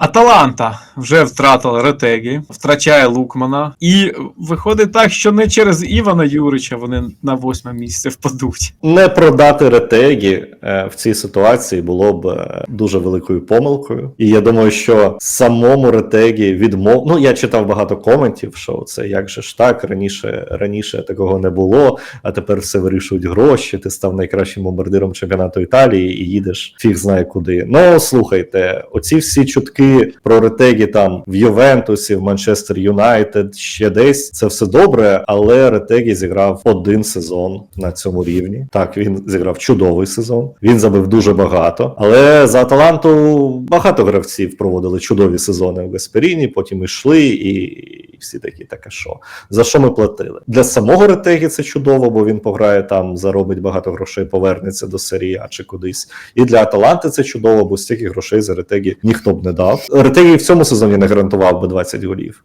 Аталанта вже втратила Ретегі, втрачає Лукмана. І виходить так, що не через Івана Юрича вони на восьме місце впадуть. Не продати ретегі в цій ситуації було б е, дуже великою помилкою. І я думаю, що самому ретегі відмов. Ну я читав багато коментів, що це як же ж так раніше раніше такого не було, а тепер все вирішують гроші. Ти став найкращим бомбардиром чемпіонату Італії і їдеш фіг знає куди. Ну слухайте, оці всі чутки про ретегі там в Ювентусі, в Манчестер Юнайтед, ще десь це все добре, але ретегі зіграв один сезон на цьому рівні. Так, він зіграв чудовий сезон. Він забив дуже багато. Але за Аталанту багато гравців проводили чудові сезони в Гасперіні, потім йшли і. і всі такі, таке що за що ми платили для самого Ретегі це чудово, бо він пограє там, заробить багато грошей, повернеться до серії А чи кудись. І для Аталанти це чудово, бо стільки грошей за Ретегі ніхто б не дав. Ретегі в цьому сезоні не гарантував би 20 голів.